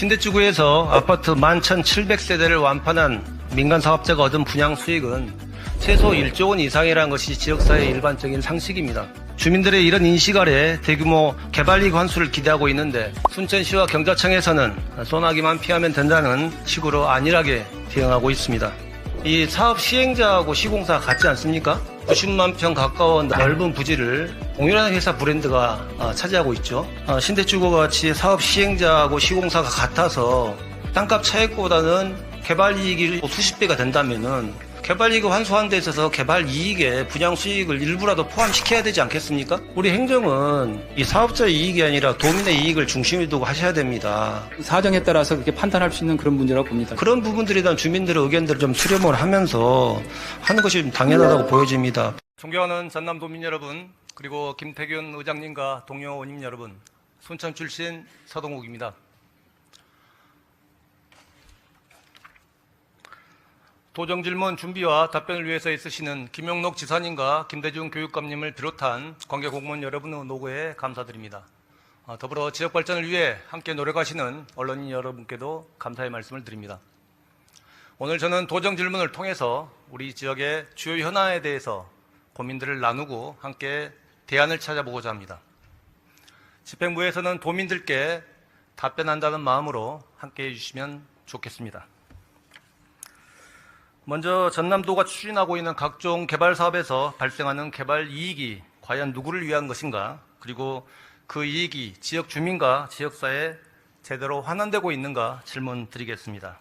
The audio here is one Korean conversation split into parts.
신대주구에서 아파트 11,700세대를 완판한 민간 사업자가 얻은 분양 수익은 최소 1조 원 이상이라는 것이 지역사회의 일반적인 상식입니다. 주민들의 이런 인식 아래 대규모 개발이익 환수를 기대하고 있는데 순천시와 경자청에서는 소나기만 피하면 된다는 식으로 안일하게 대응하고 있습니다. 이 사업 시행자하고 시공사가 같지 않습니까? 90만 평 가까운 넓은 부지를 동일한 회사 브랜드가 아, 차지하고 있죠. 아, 신대주거 같이 사업 시행자하고 시공사가 같아서 땅값 차익보다는 개발 이익이 수십 배가 된다면은 개발 이익을 환수하는 데 있어서 개발 이익에 분양 수익을 일부라도 포함시켜야 되지 않겠습니까? 우리 행정은 이 사업자의 이익이 아니라 도민의 이익을 중심에 두고 하셔야 됩니다. 사정에 따라서 그렇게 판단할 수 있는 그런 문제라고 봅니다. 그런 부분들에 대한 주민들의 의견들을 좀 수렴을 하면서 하는 것이 좀 당연하다고 보여집니다. 존경하는 전남 도민 여러분, 그리고 김태균 의장님과 동료 원님 여러분, 순천 출신 서동욱입니다. 도정 질문 준비와 답변을 위해서 있으시는 김용록 지사님과 김대중 교육감님을 비롯한 관계 공무원 여러분의 노고에 감사드립니다. 어, 더불어 지역 발전을 위해 함께 노력하시는 언론인 여러분께도 감사의 말씀을 드립니다. 오늘 저는 도정 질문을 통해서 우리 지역의 주요 현안에 대해서 고민들을 나누고 함께 대안을 찾아보고자 합니다. 집행부에서는 도민들께 답변한다는 마음으로 함께 해주시면 좋겠습니다. 먼저 전남도가 추진하고 있는 각종 개발 사업에서 발생하는 개발 이익이 과연 누구를 위한 것인가, 그리고 그 이익이 지역 주민과 지역사회에 제대로 환원되고 있는가 질문 드리겠습니다.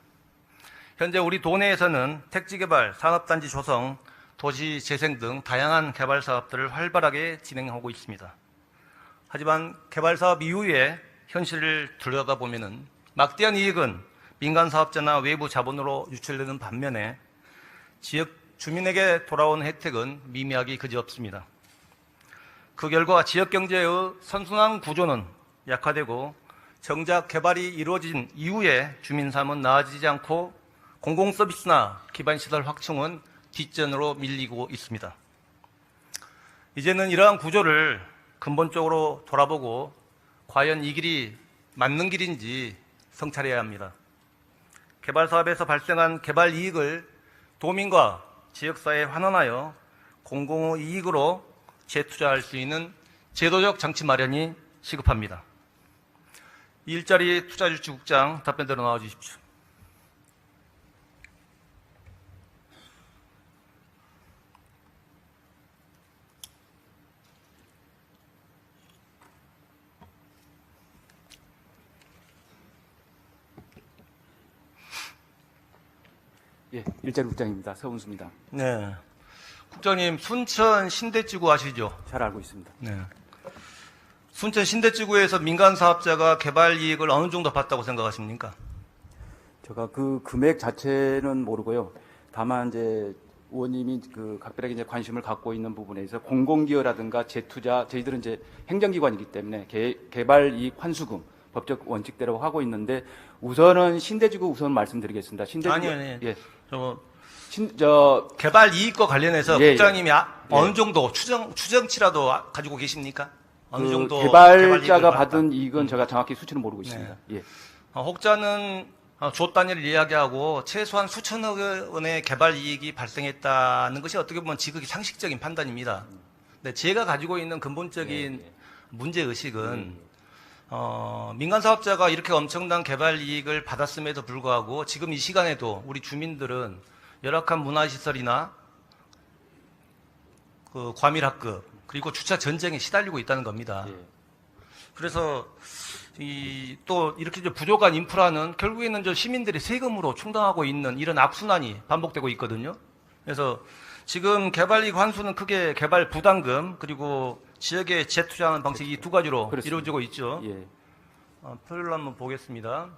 현재 우리 도내에서는 택지개발, 산업단지 조성, 도시 재생 등 다양한 개발 사업들을 활발하게 진행하고 있습니다. 하지만 개발 사업 이후에 현실을 들여다보면은 막대한 이익은 민간 사업자나 외부 자본으로 유출되는 반면에 지역 주민에게 돌아온 혜택은 미미하기 그지없습니다. 그 결과 지역 경제의 선순환 구조는 약화되고 정작 개발이 이루어진 이후에 주민 삶은 나아지지 않고 공공 서비스나 기반 시설 확충은 뒷전으로 밀리고 있습니다. 이제는 이러한 구조를 근본적으로 돌아보고 과연 이 길이 맞는 길인지 성찰해야 합니다. 개발 사업에서 발생한 개발 이익을 도민과 지역사회에 환원하여 공공의 이익으로 재투자할 수 있는 제도적 장치 마련이 시급합니다. 일자리 투자주치국장 답변대로 나와 주십시오. 예, 일자리 국장입니다. 서운수입니다. 네. 국장님, 순천 신대지구 아시죠? 잘 알고 있습니다. 네. 순천 신대지구에서 민간 사업자가 개발 이익을 어느 정도 봤다고 생각하십니까? 제가 그 금액 자체는 모르고요. 다만 이제 의원님이 그 각별하게 이제 관심을 갖고 있는 부분에서 공공기여라든가 재투자 저희들은 이제 행정기관이기 때문에 개, 개발 이익 환수금 법적 원칙대로 하고 있는데 우선은 신대지구 우선 말씀드리겠습니다. 신대지구 아니요, 아니요. 예. 저 신 저 개발 이익과 관련해서 예, 국장님이 아- 예. 어느 정도 추정 추정치라도 아- 가지고 계십니까? 어느 그 정도 개발자가 받은 이익은 제가 정확히 수치는 모르고 있습니다. 예. 어, 혹자는 어, 조 단위를 이야기하고 최소한 수천억 원의 개발 이익이 발생했다는 것이 어떻게 보면 지극히 상식적인 판단입니다. 근데 제가 가지고 있는 근본적인 문제 의식은 어, 민간 사업자가 이렇게 엄청난 개발 이익을 받았음에도 불구하고 지금 이 시간에도 우리 주민들은 열악한 문화시설이나 그 과밀학급 그리고 주차 전쟁에 시달리고 있다는 겁니다. 예. 그래서 이 또 이렇게 부족한 인프라는 결국에는 저 시민들이 세금으로 충당하고 있는 이런 악순환이 반복되고 있거든요. 그래서 지금 개발 이익 환수는 크게 개발 부담금 그리고 지역에 재투자하는 방식이 이 두 가지로 그렇습니다. 이루어지고 있죠. 예. 어, 표를 한번 보겠습니다.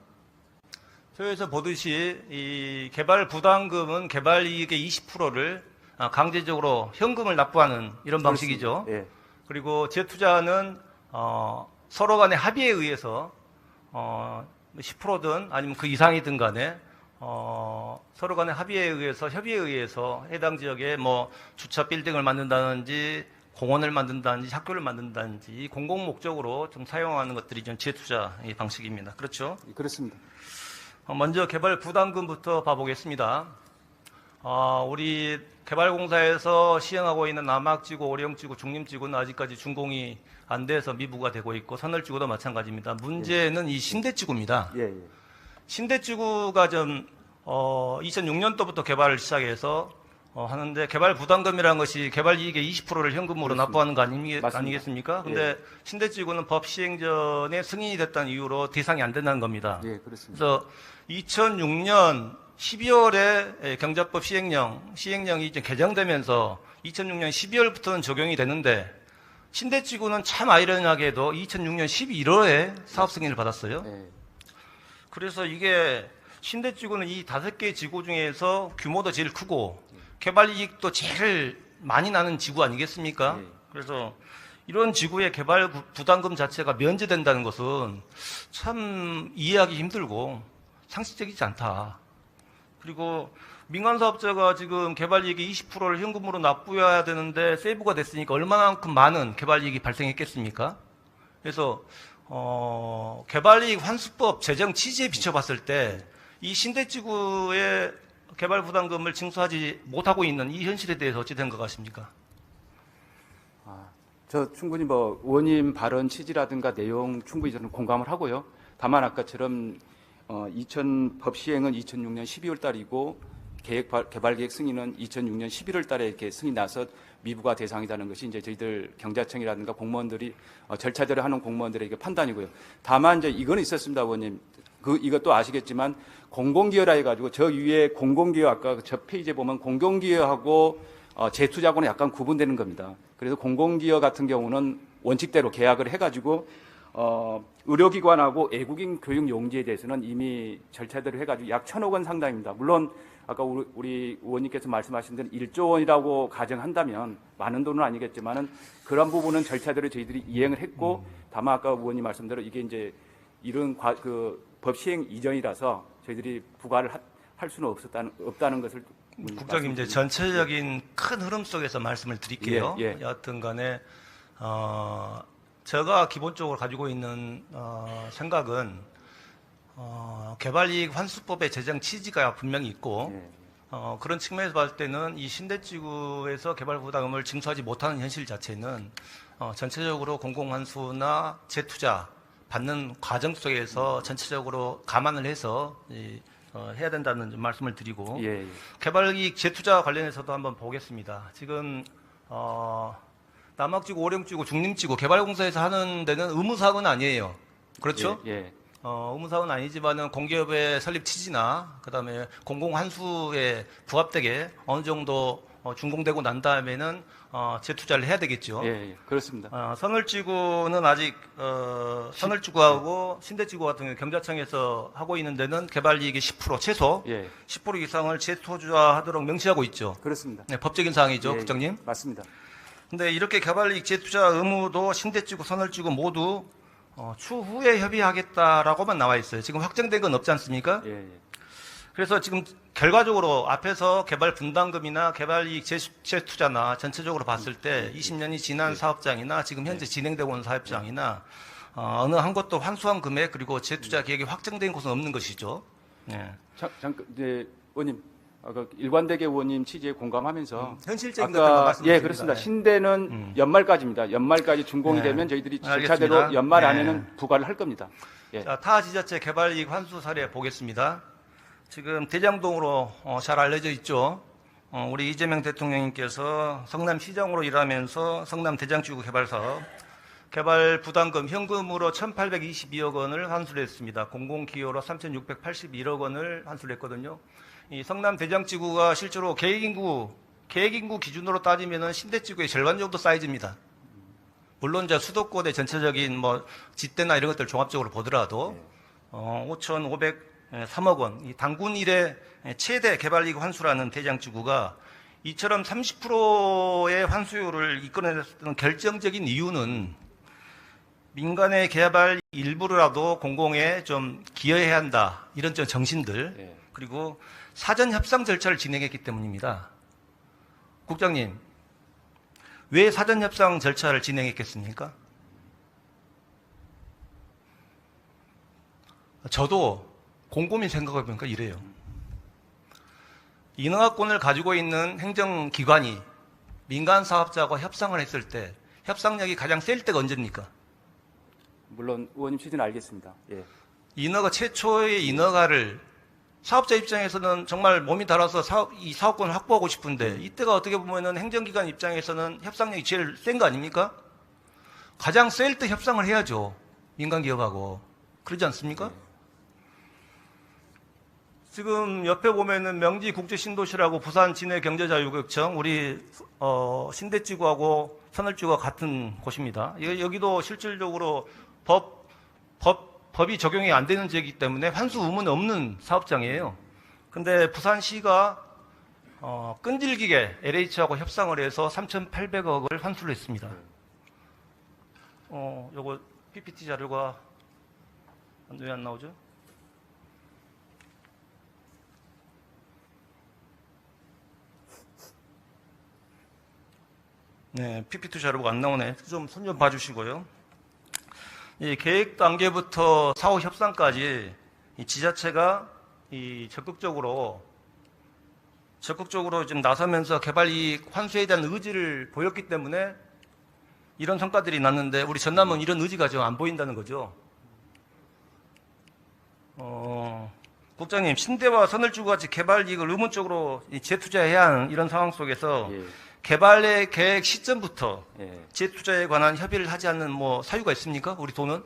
표에서 보듯이 이 개발 부담금은 개발 이익의 20%를 아, 강제적으로 현금을 납부하는 이런 방식이죠. 예. 그리고 재투자는 어, 서로 간의 합의에 의해서 어, 10%든 아니면 그 이상이든 간에 어, 서로 간의 합의에 의해서 협의에 의해서 해당 지역에 뭐 주차 빌딩을 만든다든지 공원을 만든다든지 학교를 만든다든지 공공 목적으로 좀 사용하는 것들이 좀 재투자 의 방식입니다. 그렇죠? 예, 그렇습니다. 어, 먼저 개발 부담금부터 봐보겠습니다. 어, 우리 개발공사에서 시행하고 있는 남학지구, 오령지구, 중림지구는 아직까지 준공이 안 돼서 미부가 되고 있고 선월지구도 마찬가지입니다. 문제는 이 신대지구입니다. 예, 예. 신대지구가 좀 어, 2006년도부터 개발을 시작해서 어, 하는데 개발 부담금이라는 것이 개발 이익의 20%를 현금으로 그렇습니다. 납부하는 거 아니. 아니겠습니까? 근데 신대지구는 법 시행 전에 승인이 됐다는 이유로 대상이 안 된다는 겁니다. 예, 그렇습니다. 그래서 2006년 12월에 경작법 시행령, 시행령이 이제 개정되면서 2006년 12월부터는 적용이 되는데 신대지구는 참 아이러니하게도 2006년 11월에 사업 승인을 받았어요. 예, 그래서 이게 신대지구는 이 다섯 개 지구 중에서 규모도 제일 크고 개발 이익도 제일 많이 나는 지구 아니겠습니까? 예. 그래서 이런 지구의 개발 부- 부담금 자체가 면제된다는 것은 참 이해하기 힘들고 상식적이지 않다. 그리고 민간 사업자가 지금 개발 이익의 20%를 현금으로 납부해야 되는데 세이브가 됐으니까 얼마만큼 많은 개발 이익이 발생했겠습니까? 그래서 어, 개발 이익 환수법 제정 취지에 비춰봤을 때 이 신대지구의 개발 부담금을 징수하지 못하고 있는 이 현실에 대해서 어찌 된것 같습니까? 아, 저 충분히 뭐 의원님 발언 취지라든가 내용 충분히 저는 공감을 하고요. 다만 아까처럼 어, 2000 법 시행은 2006년 12월 달이고 계획 발- 개발 계획 승인은 2006년 11월 달에 이렇게 승인 나서 미부가 대상이라는 것이 이제 저희들 경자청이라든가 공무원들이 어, 절차대로 하는 공무원들의 이게 판단이고요. 다만 이제 이거는 있었습니다, 의원님. 그 이것도 아시겠지만 공공기여라 해가지고 저 위에 공공기여 아까 저 페이지에 보면 공공기여하고 어, 재투자하고는 약간 구분되는 겁니다. 그래서 공공기여 같은 경우는 원칙대로 계약을 해가지고 어, 의료기관하고 외국인 교육 용지에 대해서는 이미 절차대로 해가지고 약 천억 원 상당입니다. 물론 아까 우리, 우리 의원님께서 말씀하신 대로 1조 원이라고 가정한다면 많은 돈은 아니겠지만은 그런 부분은 절차대로 저희들이 이행을 했고 다만 아까 의원님 말씀대로 이게 이제 이런 과, 그 법 시행 이전이라서 저희들이 부과를 하- 할 수는 없었다는 없다는 것을 국장님 이제. 전체적인 큰 흐름 속에서 말씀을 드릴게요. 예, 예. 여하튼 간에 어, 제가 기본적으로 가지고 있는 어, 생각은 어, 개발이익 환수법의 제정 취지가 분명히 있고 예. 어, 그런 측면에서 봤을 때는 이 신대지구에서 개발 부담금을 징수하지 못하는 현실 자체는 어, 전체적으로 공공환수나 재투자 받는 과정 속에서 전체적으로 감안을 해서 이, 어, 해야 된다는 좀 말씀을 드리고 예, 예. 개발이익 재투자 관련해서도 한번 보겠습니다. 지금 어, 남학지구, 오령지구, 중림지구 개발공사에서 하는 데는 의무사항은 아니에요. 그렇죠? 예, 예. 어, 의무사항은 아니지만은 공기업의 설립 취지나 그다음에 공공환수에 부합되게 어느 정도 어, 준공되고 난 다음에는 어, 재투자를 해야 되겠죠. 예, 예. 그렇습니다. 어, 선월지구는 아직 어, 선월지구하고 신대지구 같은 경우 경자청에서 하고 있는 데는 개발이익의 10% 최소 예, 10% 이상을 재투자하도록 명시하고 있죠. 그렇습니다. 네, 법적인 사항이죠, 예, 예. 국장님. 맞습니다. 근데 이렇게 개발이익 재투자 의무도 신대지구, 선월지구 모두 어, 추후에 협의하겠다라고만 나와 있어요. 지금 확정된 건 없지 않습니까? 예, 예. 그래서 지금 결과적으로 앞에서 개발 분담금이나 개발 이익 재- 재투자나 전체적으로 봤을 때 20년이 지난 사업장이나 지금 현재 진행되고 있는 사업장이나 어, 어느 한 곳도 환수한 금액 그리고 재투자 계획이 확정된 곳은 없는 것이죠. 네. 자, 잠깐 이제 의원님 아까 일관되게 의원님 취지에 공감하면서 현실적인 것들만 아까. 예 그렇습니다. 신대는 음. 연말까지입니다. 연말까지 준공이 네. 되면 저희들이. 절차대로 연말 네. 안에는 부과를 할 겁니다. 예. 자, 타 지자체 개발 이익 환수 사례 보겠습니다. 지금 대장동으로 어, 잘 알려져 있죠. 어, 우리 이재명 대통령님께서 성남시장으로 일하면서 성남 대장지구 개발 사업 개발 부담금 현금으로 1,822억 원을 환수를 했습니다. 공공기여로 3,681억 원을 환수를 했거든요. 이 성남 대장지구가 실제로 계획인구 계획인구 기준으로 따지면은 신대지구의 절반 정도 사이즈입니다. 물론 이제 수도권의 전체적인 뭐 짓대나 이런 것들 종합적으로 보더라도 어, 5,503억 원, 이 당군 일의 최대 개발이익 환수라는 대장지구가 이처럼 30%의 환수율을 이끌어냈던 결정적인 이유는 민간의 개발 일부라도 공공에 좀 기여해야 한다 이런 좀 정신들 예. 그리고 사전 협상 절차를 진행했기 때문입니다. 국장님, 왜 사전 협상 절차를 진행했겠습니까? 저도 곰곰이 생각해 보니까 이래요. 인허가권을 가지고 있는 행정기관이 민간 사업자와 협상을 했을 때 협상력이 가장 셀 때가 언제입니까? 물론 의원님 취지는 알겠습니다. 예. 인허가 최초의 인허가를 사업자 입장에서는 정말 몸이 달아서 사업, 이 사업권을 확보하고 싶은데 이때가 어떻게 보면은 행정기관 입장에서는 협상력이 제일 센 거 아닙니까? 가장 셀 때 협상을 해야죠. 민간 기업하고. 그러지 않습니까? 지금 옆에 보면은 명지 국제 신도시라고 부산 진해 경제자유구역청 우리 어, 신대지구하고 선을지구가 같은 곳입니다. 여- 여기도 실질적으로 법, 법, 법이 적용이 안 되는 지역이기 때문에 환수 의무는 없는 사업장이에요. 근데 부산시가 어, 끈질기게 LH하고 협상을 해서 3,800억을 환수를 했습니다. 어, 요거 PPT 자료가 왜 안 나오죠? 네, PPT 자료가 안 나오네. 좀 손 좀 봐주시고요. 이 계획 단계부터 사후 협상까지 이 지자체가 이 적극적으로 적극적으로 좀 나서면서 개발 이익 환수에 대한 의지를 보였기 때문에 이런 성과들이 났는데 우리 전남은 이런 의지가 좀안 보인다는 거죠. 어, 국장님 신대와 선을주구 같이 개발 이익을 의문적으로 이 재투자해야 하는 이런 상황 속에서 예. 개발의 계획 시점부터 예. 재투자에 관한 협의를 하지 않는 뭐 사유가 있습니까? 우리 돈은?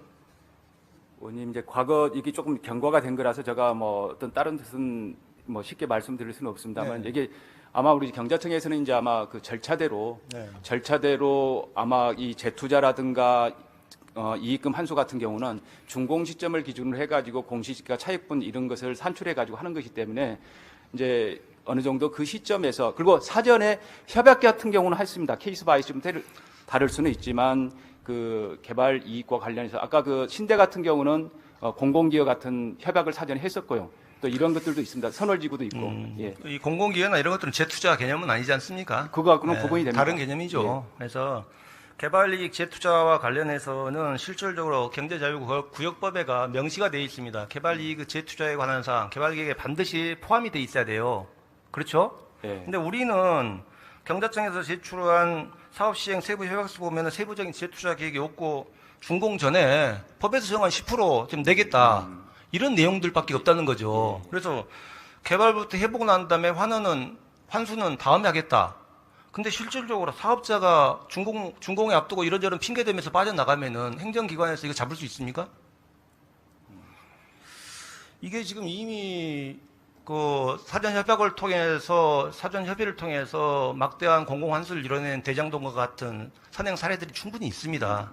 의원님 이제 과거 이게 조금 경과가 된 거라서 제가 뭐 어떤 다른 뜻은 뭐 쉽게 말씀드릴 수는 없습니다만 네. 이게 아마 우리 경자청에서는 이제 아마 그 절차대로 네. 절차대로 아마 이 재투자라든가 어, 이익금 환수 같은 경우는 준공 시점을 기준으로 해가지고 공시지가 차익분 이런 것을 산출해가지고 하는 것이기 때문에 이제 어느 정도 그 시점에서 그리고 사전에 협약 같은 경우는 했습니다. 케이스 바이 좀 다를, 다를 수는 있지만 그 개발 이익과 관련해서 아까 그 신대 같은 경우는 어, 공공기업 같은 협약을 사전에 했었고요. 또 이런 것들도 있습니다. 선월지구도 있고 음, 예. 이 공공기회나 이런 것들은 재투자 개념은 아니지 않습니까? 그거하고는 네, 구분이 됩니다. 다른 개념이죠. 그래서 개발이익 재투자와 관련해서는 실질적으로 경제자유구역법에가 명시가 되어 있습니다. 개발이익 재투자에 관한 사항, 개발계획에 반드시 포함이 되어 있어야 돼요. 그렇죠? 예. 근데 우리는 경자청에서 제출한 사업 시행 세부 협약서 보면 세부적인 재투자 계획이 없고 준공 전에 법에서 정한 10% 지금 내겠다 이런 내용들밖에 없다는 거죠. 그래서 개발부터 해보고 난 다음에 환원은 환수는 다음에 하겠다. 근데 실질적으로 사업자가 준공 준공에 앞두고 이런저런 핑계 대면서 빠져나가면은 행정기관에서 이거 잡을 수 있습니까? 이게 지금 이미 그 사전 협약을 통해서 사전 협의를 통해서 막대한 공공 환수를 이뤄낸 대장동과 같은 선행 사례들이 충분히 있습니다.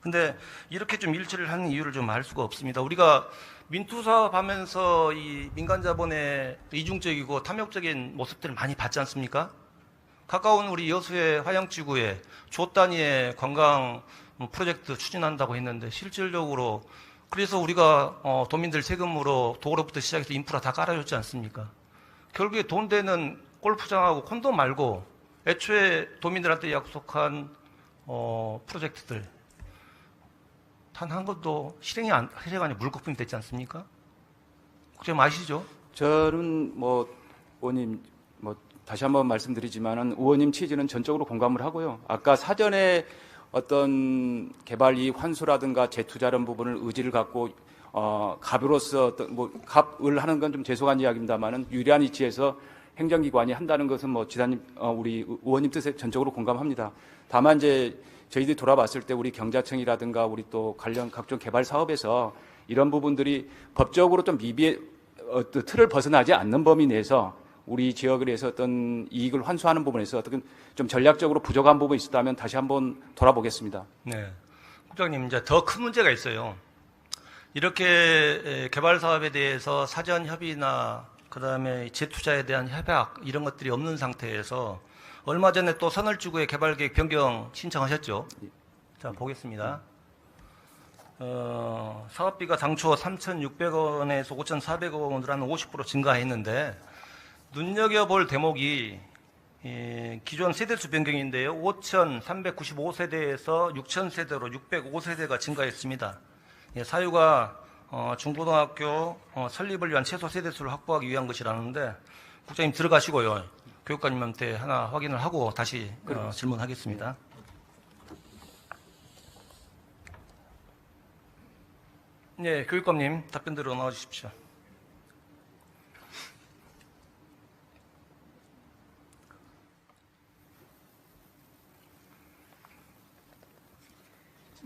근데 이렇게 좀 일치를 하는 이유를 좀 알 수가 없습니다. 우리가 민투 사업하면서 이 민간 자본의 이중적이고 탐욕적인 모습들을 많이 봤지 않습니까? 가까운 우리 여수의 화양지구에 조 단위의 관광 프로젝트 추진한다고 했는데 실질적으로 그래서 우리가 어, 도민들 세금으로 도로부터 시작해서 인프라 다 깔아줬지 않습니까? 결국에 돈 되는 골프장하고 콘도 말고 애초에 도민들한테 약속한 어, 프로젝트들 단 한 것도 실행이 안, 실행 안에 물거품이 됐지 않습니까? 국장 아시죠? 저는 뭐 의원님 뭐 다시 한번 말씀드리지만은 의원님 취지는 전적으로 공감을 하고요. 아까 사전에 어떤 개발 이 환수라든가 재투자라는 부분을 의지를 갖고 어 갑으로서 어떤 뭐 갑을 하는 건 좀 죄송한 이야기입니다만은 유리한 위치에서 행정기관이 한다는 것은 뭐 지사님 어 우리 의원님 뜻에 전적으로 공감합니다. 다만 이제 저희들이 돌아봤을 때 우리 경자청이라든가 우리 또 관련 각종 개발 사업에서 이런 부분들이 법적으로 좀 미비해 어떤 틀을 벗어나지 않는 범위 내에서 우리 지역을 위해서 어떤 이익을 환수하는 부분에서 어떤 좀 전략적으로 부족한 부분이 있었다면 다시 한번 돌아보겠습니다. 네. 국장님, 이제 더 큰 문제가 있어요. 이렇게 에, 개발 사업에 대해서 사전 협의나 그다음에 재투자에 대한 협약 이런 것들이 없는 상태에서 얼마 전에 또 선을지구의 개발 계획 변경 신청하셨죠. 자, 보겠습니다. 어, 사업비가 당초 3,600원에서 5,400원으로 한 50% 증가했는데 눈여겨볼 대목이 예, 기존 세대수 변경인데요. 5,395세대에서 6,000세대로 605세대가 증가했습니다. 예, 사유가 어, 중고등학교 어, 설립을 위한 최소 세대수를 확보하기 위한 것이라는데 국장님 들어가시고요. 교육관님한테 하나 확인을 하고 다시 어, 질문하겠습니다. 네, 교육관님 답변 들어 나와 주십시오.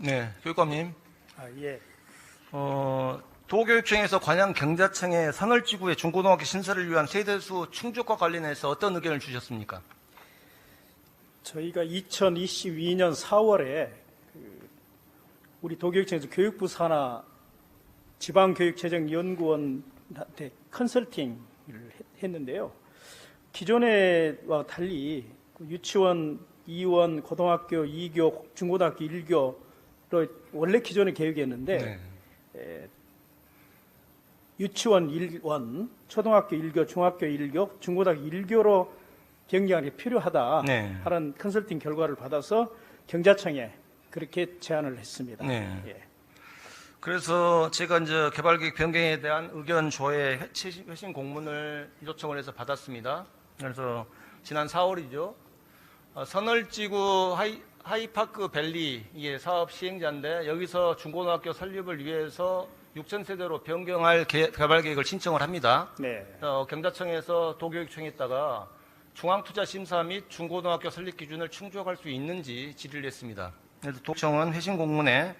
네, 교육관님. 아, 예. 어, 도교육청에서 관양 경자청에 산월지구의 중고등학교 신설을 위한 세대수 충족과 관련해서 어떤 의견을 주셨습니까? 저희가 2022년 4월에 그 우리 도교육청에서 교육부 산하 지방교육재정연구원한테 컨설팅을 했- 했는데요. 기존에와 달리 그 유치원 2원, 고등학교 2교, 중고등학교 1교로 원래 기존의 계획이었는데 네. 유치원 1원, 초등학교 1교, 중학교 1교, 중고등학교 1교로 변경이 필요하다 네. 하는 컨설팅 결과를 받아서 경자청에 그렇게 제안을 했습니다. 네. 예. 그래서 제가 이제 개발계획 변경에 대한 의견 조회 회신 공문을 요청을 해서 받았습니다. 그래서 지난 4월이죠. 선월지구 하이, 하이파크 밸리 이게 사업 시행자인데 여기서 중고등학교 설립을 위해서 6천 세대로 변경할 개, 개발 계획을 신청을 합니다. 네. 어, 경자청에서 도교육청에다가 중앙투자심사 및 중고등학교 설립 기준을 충족할 수 있는지 질의를 했습니다. 그래서 도청은 회신 공문에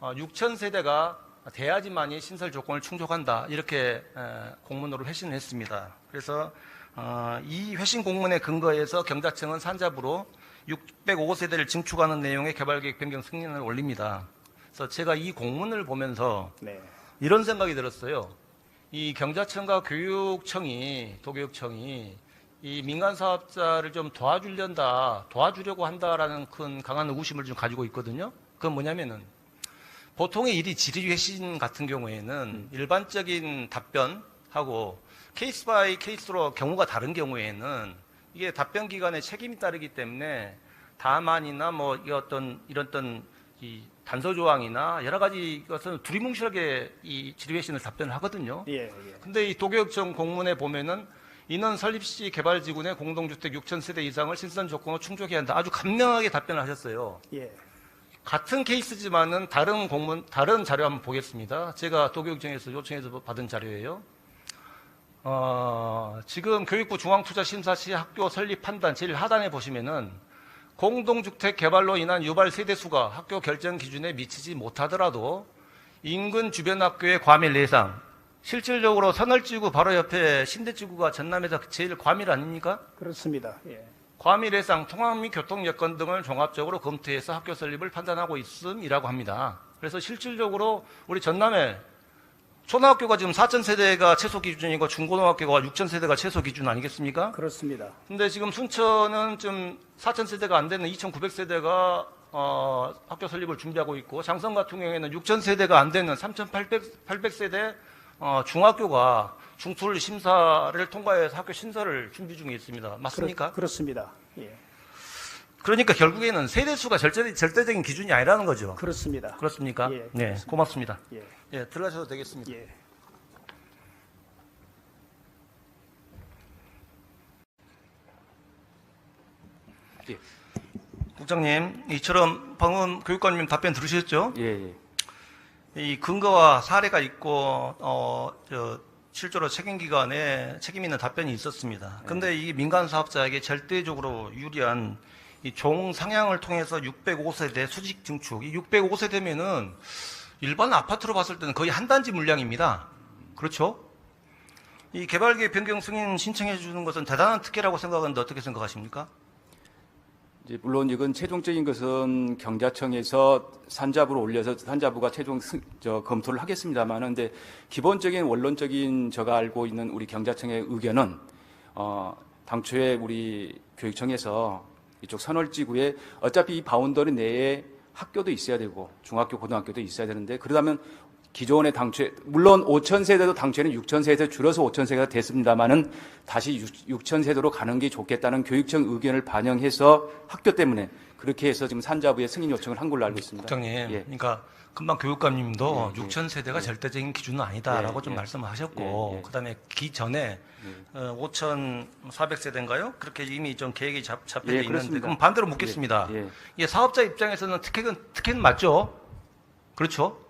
6천 세대가 돼야지만이 신설 조건을 충족한다 이렇게 에, 공문으로 회신을 했습니다. 그래서 어, 이 회신 공문에 근거해서 경자청은 산자부로 605세대를 증축하는 내용의 개발계획 변경 승인을 올립니다. 그래서 제가 이 공문을 보면서 네. 이런 생각이 들었어요. 이 경자청과 교육청이 도교육청이 이 민간 사업자를 좀 도와주련다, 도와주려고 한다라는 큰 강한 의구심을 좀 가지고 있거든요. 그건 뭐냐면은 보통의 일이 질의 회신 같은 경우에는 일반적인 답변하고 케이스 바이 케이스로 경우가 다른 경우에는 이게 답변 기관의 책임이 따르기 때문에 다만이나 뭐이 어떤 이런 어떤 이 단서 조항이나 여러 가지 것은 두리뭉실하게 이 질의 회신을 답변을 하거든요. 예. 예. 근데 이 도교육청 공문에 보면은 인원 설립 시 개발 지구내 공동주택 6천 세대 이상을 신선 조건으로 충족해야 한다. 아주 간명하게 답변을 하셨어요. 예. 같은 케이스지만은 다른 공문, 다른 자료 한번 보겠습니다. 제가 도교육청에서 요청해서 받은 자료예요. 어, 지금 교육부 중앙투자심사 시 학교 설립 판단 제일 하단에 보시면은 공동주택 개발로 인한 유발 세대 수가 학교 결정 기준에 미치지 못하더라도 인근 주변 학교의 과밀 예상, 실질적으로 선월지구 바로 옆에 신대지구가 전남에서 제일 과밀 아닙니까? 그렇습니다. 예. 과밀 예상, 통학 및 교통 여건 등을 종합적으로 검토해서 학교 설립을 판단하고 있음이라고 합니다. 그래서 실질적으로 우리 전남에 초등학교가 지금 4천 세대가 최소 기준이고 중고등학교가 6천 세대가 최소 기준 아니겠습니까? 그렇습니다. 근데 지금 순천은 좀 4천 세대가 안 되는 2,900세대가 어, 학교 설립을 준비하고 있고 장성 같은 경우에는 6천 세대가 안 되는 3,800세대 어, 중학교가 중투를 심사를 통과해서 학교 신설을 준비 중에 있습니다. 맞습니까? 그렇, 습니다 예. 그러니까 결국에는 세대수가 절대, 절대적인 기준이 아니라는 거죠. 그렇습니다. 그렇습니까? 예, 네, 그렇습니다. 고맙습니다. 예. 예, 들어가셔도 되겠습니다. 예. 국장님, 이처럼 방금 교육관님 답변 들으셨죠? 예, 예. 이 근거와 사례가 있고 어, 저, 실제로 책임기관에 책임 있는 답변이 있었습니다. 근데 이 민간 사업자에게 절대적으로 유리한 이 종상향을 통해서 605세대 수직 증축, 이 605세대면은 일반 아파트로 봤을 때는 거의 한 단지 물량입니다. 그렇죠? 이 개발계획 변경 승인 신청해 주는 것은 대단한 특혜라고 생각하는데 어떻게 생각하십니까? 이제 물론 이건 최종적인 것은 경자청에서 산자부로 올려서 산자부가 최종 승- 저 검토를 하겠습니다만은 근데 기본적인 원론적인 제가 알고 있는 우리 경자청의 의견은 어 당초에 우리 교육청에서 이쪽 선월지구에 어차피 이 바운더리 내에 학교도 있어야 되고 중학교 고등학교도 있어야 되는데 그러다면 기존의 당초에 물론 5천 세대도 당초에는 6천 세대 줄여서 5천 세대가 됐습니다만은 다시 6, 천 세대로 가는 게 좋겠다는 교육청 의견을 반영해서 학교 때문에 그렇게 해서 지금 산자부에 승인 요청을 한 걸로 알고 있습니다. 국장님, 예. 그러니까 금방 교육감님도 예, 예. 6천 세대가 절대적인 기준은 아니다라고 예, 좀 예. 말씀을 하셨고, 예, 예. 그다음에 기 전에 어, 5,400 세대인가요? 그렇게 이미 좀 계획이 잡, 잡혀 예, 있는데. 그럼 반대로 묻겠습니다. 예, 예. 예, 사업자 입장에서는 특혜는 특혜는 맞죠? 그렇죠?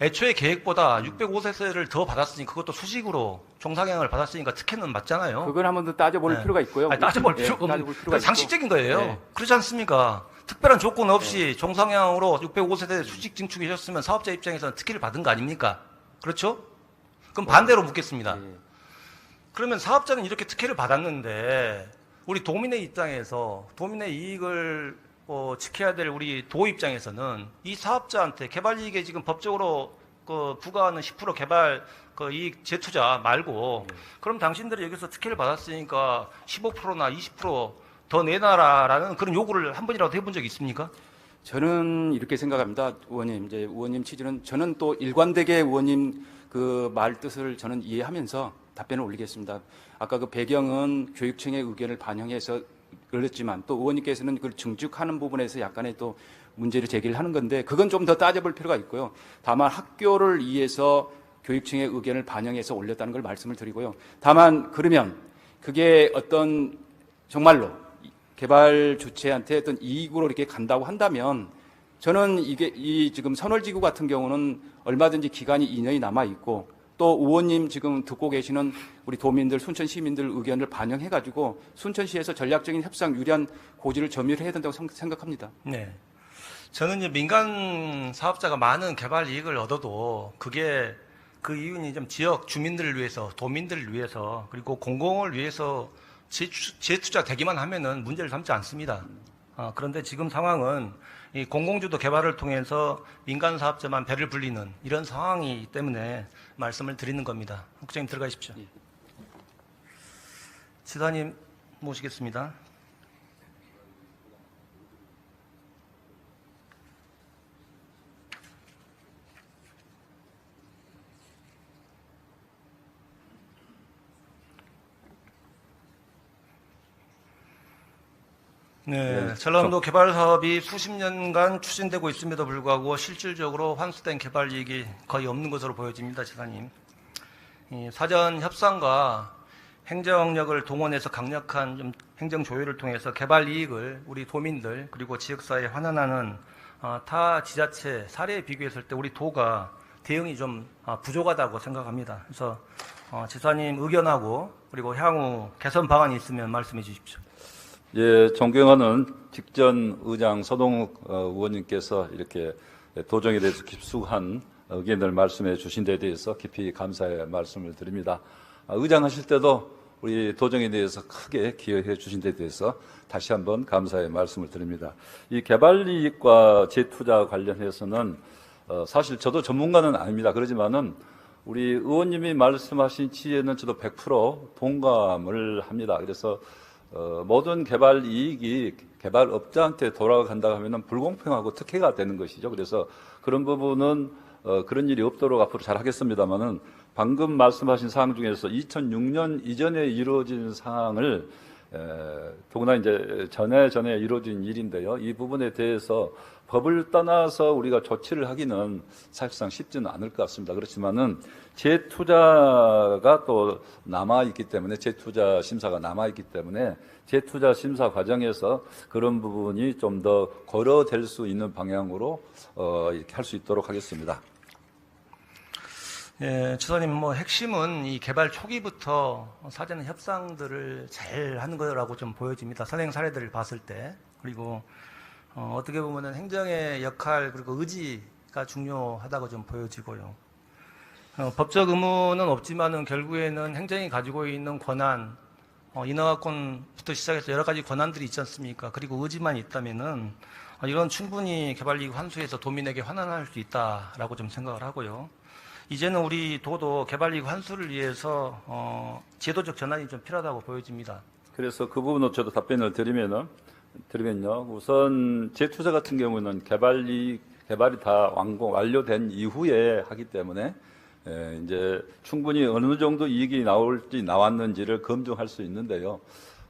애초에 계획보다 605세대를 더 받았으니 그것도 수직으로 종상향을 받았으니까 특혜는 맞잖아요. 그건 한번 더 따져볼 네. 필요가 있고요. 아니, 따져볼 예, 필요가 없는 따져볼 필요가 그건 상식적인 거예요. 네. 그렇지 않습니까? 특별한 조건 없이 정상향으로 605세대 수직 증축이셨으면 사업자 입장에서는 특혜를 받은 거 아닙니까? 그렇죠? 그럼 반대로 묻겠습니다. 예. 그러면 사업자는 이렇게 특혜를 받았는데 우리 도민의 입장에서 도민의 이익을 어, 지켜야 될 우리 도 입장에서는 이 사업자한테 개발 이익에 지금 법적으로 그 부과하는 10% 개발 그 이익 재투자 말고 그럼 당신들이 여기서 특혜를 받았으니까 15%나 20% 더 내놔라라는 그런 요구를 한 번이라도 해본 적 있습니까? 저는 이렇게 생각합니다, 의원님. 이제 의원님 취지는 저는 또 일관되게 의원님 그 말 뜻을 저는 이해하면서 답변을 올리겠습니다. 아까 그 배경은 교육청의 의견을 반영해서 그랬지만 또 의원님께서는 그걸 증축하는 부분에서 약간의 또 문제를 제기를 하는 건데 그건 좀 더 따져볼 필요가 있고요. 다만 학교를 위해서 교육청의 의견을 반영해서 올렸다는 걸 말씀을 드리고요. 다만 그러면 그게 어떤 정말로 개발 주체한테 어떤 이익으로 이렇게 간다고 한다면 저는 이게 이 지금 선월지구 같은 경우는 얼마든지 기간이 2년이 남아 있고 또 의원님 지금 듣고 계시는 우리 도민들 순천 시민들 의견을 반영해 가지고 순천시에서 전략적인 협상 유리한 고지를 점유를 해야 된다고 생- 생각합니다. 네. 저는 이제 민간 사업자가 많은 개발 이익을 얻어도 그게 그 이유는 좀 지역 주민들을 위해서, 도민들을 위해서, 그리고 공공을 위해서 재투- 재투자 되기만 하면은 문제를 삼지 않습니다. 아, 그런데 지금 상황은 이 공공주도 개발을 통해서 민간 사업자만 배를 불리는 이런 상황이기 때문에 말씀을 드리는 겁니다. 국장님 들어가십시오. 지사님 모시겠습니다. 네, 네, 전라남도 개발 사업이 수십 년간 추진되고 있음에도 불구하고 실질적으로 환수된 개발 이익이 거의 없는 것으로 보여집니다, 지사님. 이 사전 협상과 행정력을 동원해서 강력한 좀 행정 조율을 통해서 개발 이익을 우리 도민들 그리고 지역사회에 환원하는 어, 타 지자체 사례에 비교했을 때 우리 도가 대응이 좀 아, 부족하다고 생각합니다. 그래서 어, 지사님 의견하고 그리고 향후 개선 방안이 있으면 말씀해 주십시오. 예, 존경하는 직전 의장 서동욱 어, 의원님께서 이렇게 도정에 대해서 깊숙한 의견을 말씀해 주신 데 대해서 깊이 감사의 말씀을 드립니다. 아, 의장하실 때도 우리 도정에 대해서 크게 기여해 주신 데 대해서 다시 한번 감사의 말씀을 드립니다. 이 개발 이익과 재투자 관련해서는 어, 사실 저도 전문가는 아닙니다. 그러지만은 우리 의원님이 말씀하신 취지에는 저도 100% 동감을 합니다. 그래서 어, 모든 개발 이익이 개발업자한테 돌아간다 하면은 불공평하고 특혜가 되는 것이죠. 그래서 그런 부분은 어, 그런 일이 없도록 앞으로 잘 하겠습니다만은 방금 말씀하신 사항 중에서 2006년 이전에 이루어진 사항을 에, 더구나 이제 전에 전에 이루어진 일인데요. 이 부분에 대해서 법을 떠나서 우리가 조치를 하기는 사실상 쉽지는 않을 것 같습니다. 그렇지만은 재투자가 또 남아 있기 때문에 재투자 심사가 남아 있기 때문에 재투자 심사 과정에서 그런 부분이 좀 더 고려될 수 있는 방향으로 어, 이렇게 할 수 있도록 하겠습니다. 예, 지사님 뭐 핵심은 이 개발 초기부터 사전 협상들을 잘 하는 거라고 좀 보여집니다. 선행 사례들을 봤을 때 그리고 어, 어떻게 보면은 행정의 역할 그리고 의지가 중요하다고 좀 보여지고요. 어, 법적 의무는 없지만은 결국에는 행정이 가지고 있는 권한, 어, 인허가권부터 시작해서 여러 가지 권한들이 있지 않습니까? 그리고 의지만 있다면은 어, 이건 충분히 개발이익 환수해서 도민에게 환원할 수 있다라고 좀 생각을 하고요. 이제는 우리 도도 개발이익 환수를 위해서 어, 제도적 전환이 좀 필요하다고 보여집니다. 그래서 그 부분으로 저도 답변을 드리면은 드리면요. 우선 재투자 같은 경우는 개발 이익 개발이 다 완공 완료된 이후에 하기 때문에 에, 이제 충분히 어느 정도 이익이 나올지 나왔는지를 검증할 수 있는데요.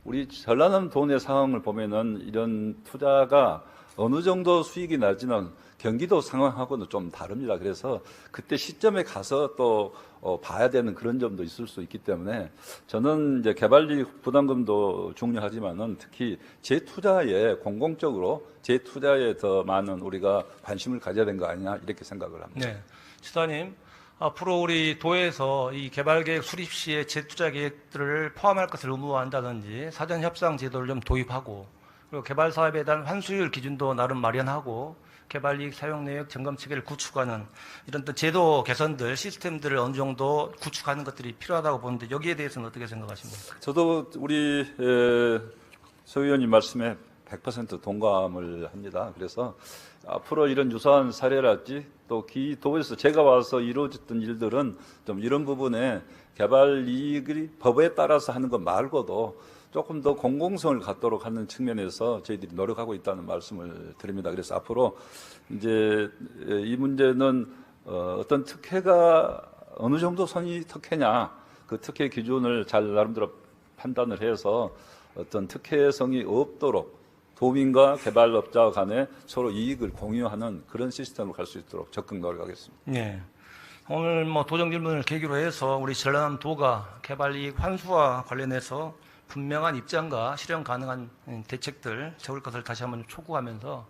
우리 전라남 도내 상황을 보면은 이런 투자가 어느 정도 수익이 나지는 경기도 상황하고는 좀 다릅니다. 그래서 그때 시점에 가서 또 어, 봐야 되는 그런 점도 있을 수 있기 때문에 저는 이제 개발리 부담금도 중요하지만은 특히 재투자에 공공적으로 재투자에 더 많은 우리가 관심을 가져야 되는 거 아니냐 이렇게 생각을 합니다. 네. 지사님, 앞으로 우리 도에서 이 개발계획 수립 시에 재투자 계획들을 포함할 것을 의무화한다든지 사전 협상 제도를 좀 도입하고 그리고 개발 사업에 대한 환수율 기준도 나름 마련하고 개발 이익 사용 내역 점검 체계를 구축하는 이런 또 제도 개선들 시스템들을 어느 정도 구축하는 것들이 필요하다고 보는데 여기에 대해서는 어떻게 생각하십니까? 저도 우리 에, 서 의원님 말씀에 100% 동감을 합니다. 그래서 앞으로 이런 유사한 사례랄지 또 기도에서 제가 와서 이루어졌던 일들은 좀 이런 부분에 개발 이익이 법에 따라서 하는 것 말고도 조금 더 공공성을 갖도록 하는 측면에서 저희들이 노력하고 있다는 말씀을 드립니다. 그래서 앞으로 이제 이 문제는 어, 어떤 특혜가 어느 정도 선이 특혜냐 그 특혜 기준을 잘 나름대로 판단을 해서 어떤 특혜성이 없도록 도민과 개발업자 간에 서로 이익을 공유하는 그런 시스템으로 갈 수 있도록 적극 노력하겠습니다. 네. 오늘 뭐 도정 질문을 계기로 해서 우리 전라남 도가 개발 이익 환수와 관련해서 분명한 입장과 실현 가능한 대책들 세울 것을 다시 한번 촉구하면서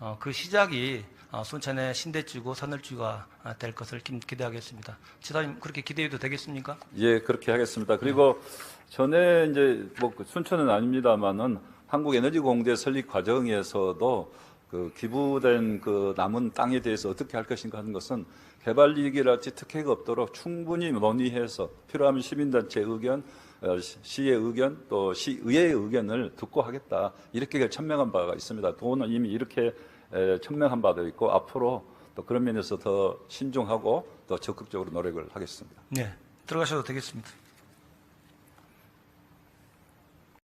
어, 그 시작이 어, 순천의 신대주고 선을주가 될 것을 기- 기대하겠습니다. 지사님 그렇게 기대해도 되겠습니까? 예, 그렇게 하겠습니다. 그리고 전에 이제 뭐그 순천은 아닙니다만은 한국에너지공대 설립 과정에서도 그 기부된 그 남은 땅에 대해서 어떻게 할 것인가 하는 것은 개발 이익이랄지 특혜가 없도록 충분히 논의해서 필요하면 시민단체 의견, 어, 시- 시의 의견, 또 시의회의 의견을 듣고 하겠다. 이렇게 천명한 바가 있습니다. 도는 이미 이렇게 에, 천명한 바도 있고 앞으로 또 그런 면에서 더 신중하고 더 적극적으로 노력을 하겠습니다. 네. 들어가셔도 되겠습니다.